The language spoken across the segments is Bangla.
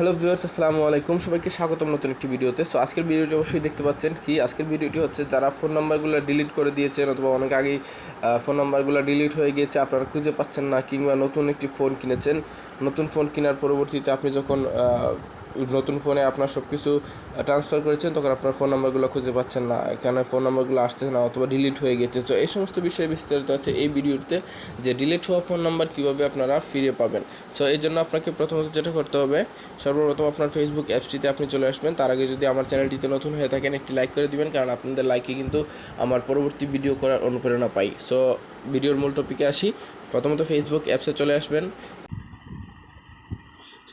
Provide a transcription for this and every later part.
হ্যালো ভিউয়ার্স, আসসালামু আলাইকুম। সবাইকে স্বাগতম নতুন একটি ভিডিওতে। সো আজকের ভিডিওটি অবশ্যই দেখতে পাচ্ছেন কি? আজকের ভিডিওটি হচ্ছে যারা ফোন নাম্বারগুলো ডিলিট করে দিয়েছেন অথবা অনেক আগেই ফোন নাম্বারগুলো ডিলিট হয়ে গিয়েছে, আপনারা খুঁজে পাচ্ছেন না কিংবা নতুন একটি ফোন কিনেছেন। নতুন ফোন কেনার পরবর্তীতে আপনি যখন নতুন ফোনে আপনার সব কিছু ট্রান্সফার করেছেন, তখন আপনার ফোন নাম্বারগুলো খুঁজে পাচ্ছেন না। এখানে ফোন নাম্বারগুলো আসতেছে না অথবা ডিলিট হয়ে গেছে। তো এই সমস্ত বিষয়ে বিস্তারিত আছে এই ভিডিওতে যে ডিলিট হওয়া ফোন নাম্বার কীভাবে আপনারা ফিরে পাবেন। সো এই জন্য আপনাকে প্রথমত যেটা করতে হবে, সর্বপ্রথম আপনার ফেসবুক অ্যাপসটিতে আপনি চলে আসবেন। তার আগে যদি আমার চ্যানেলটিতে নতুন হয়ে থাকেন, একটি লাইক করে দিবেন, কারণ আপনাদের লাইকে কিন্তু আমার পরবর্তী ভিডিও করার অনুপ্রেরণা পাই। সো ভিডিওর মূল টপিকে আসি। প্রথমত ফেসবুক অ্যাপসে চলে আসবেন।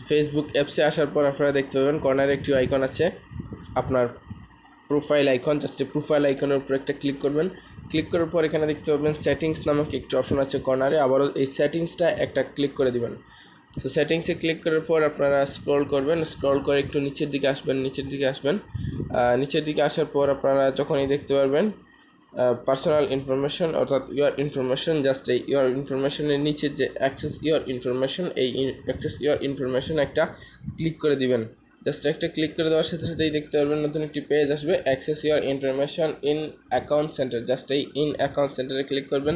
ফেসবুক অ্যাপসে আসার পর আপনারা দেখতে পাবেন কর্নারে একটি আইকন আছে। আপনার প্রোফাইল আইকন জাস্ট প্রোফাইল আইকনের উপর একটা ক্লিক করবেন। ক্লিক করার পর এখানে দেখতে পাবেন সেটিংস নামক একটি অপশন আছে কর্নারে আবারও এই সেটিংসটা একটা ক্লিক করে দিবেন। সো সেটিংসে ক্লিক করার পর আপনারা স্ক্রল করবেন। স্ক্রল করে একটু নিচের দিকে আসবেন, নিচের দিকে আসবেন। নিচের দিকে আসার পর আপনারা যখনই দেখতে পারবেন পার্সোনাল ইনফরমেশন অর্থাৎ ইউর ইনফরমেশন জাস্ট এই ইউর ইনফরমেশনের নিচে যে অ্যাক্সেস ইউর ইনফরমেশন এই অ্যাক্সেস ইউর ইনফরমেশন একটা ক্লিক করে দিবেন। জাস্ট একটা ক্লিক করে দেওয়ার সাথে সাথেই দেখতে পারবেন নতুন একটি পেজ আসবে access your information in account centre just এই ইন অ্যাকাউন্ট সেন্টারে ক্লিক করবেন।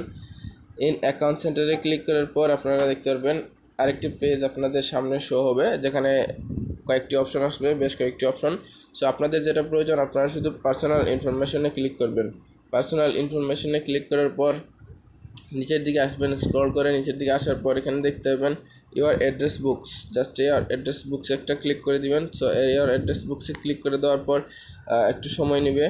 ইন অ্যাকাউন্ট সেন্টারে ক্লিক করার পর আপনারা দেখতে পারবেন আরেকটি পেজ আপনাদের সামনে শো হবে, যেখানে কয়েকটি অপশন আসবে, বেশ কয়েকটি অপশন সো আপনাদের যেটা প্রয়োজন, আপনারা শুধু পার্সোনাল ইনফরমেশনে ক্লিক করবেন। পার্সোনাল ইনফরমেশনে ক্লিক করার পর নিচের দিকে আসবেন স্ক্রল করে নিচের দিকে আসার পর এখানে দেখতে পাবেন your address books just your address books একটা ক্লিক করে দিবেন। সো ইয়ার অ্যাড্রেস বুকসে ক্লিক করে দেওয়ার পর একটু সময় নেবে।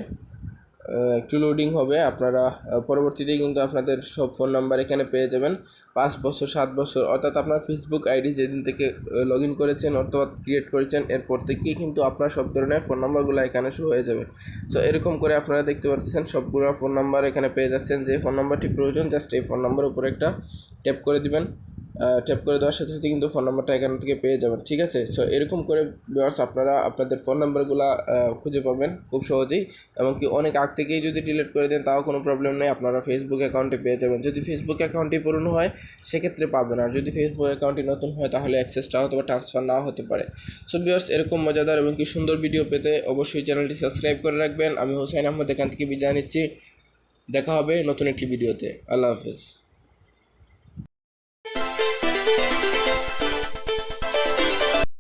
একটু লোডিং হবে। আপনারা পরবর্তীতে কিন্তু আপনাদের সব ফোন নাম্বার এখানে পেয়ে যাবেন। পাঁচ বছর, সাত বছর, অর্থাৎ আপনার ফেসবুক আইডি যেদিন থেকে লগ ইন করেছেন অথবা ক্রিয়েট করেছেন, এরপর থেকেই কিন্তু আপনার সব ধরনের ফোন নাম্বারগুলো এখানে শো হয়ে যাবে। সো এরকম করে আপনারা দেখতে পাচ্ছেন, সবগুলো ফোন নাম্বার এখানে পেয়ে যাচ্ছেন। যে ফোন নাম্বারটি প্রয়োজন জাস্ট এই ফোন নাম্বারের উপরে একটা ট্যাপ করে দিবেন। ট্যাপ করে দেওয়ার সাথে সাথে কিন্তু ফোন নাম্বারটা এখান থেকে পেয়ে যাবেন, ঠিক আছে? সো এরকম করে ভিউয়ার্স আপনারা আপনাদের ফোন নাম্বারগুলো খুঁজে পাবেন খুব সহজেই। এমনকি অনেক আগ থেকেই যদি ডিলিট করে দেন, তাও কোনো প্রবলেম নেই, আপনারা ফেসবুক অ্যাকাউন্টে পেয়ে যাবেন। যদি ফেসবুক অ্যাকাউন্টটি পুরনো হয়, সেক্ষেত্রে পাবেন। আর যদি ফেসবুক অ্যাকাউন্টটি নতুন হয়, তাহলে অ্যাক্সেসটা হয়তো ট্রান্সফার নাও হতে পারে। সো ভিউয়ার্স এরকম মজাদার এবং কি সুন্দর ভিডিও পেতে অবশ্যই চ্যানেলটি সাবস্ক্রাইব করে রাখবেন। আমি হোসেন আহমদ, এখান থেকে বিদায় নিচ্ছি। দেখা হবে নতুন একটি ভিডিওতে আল্লাহ হাফেজ। thank you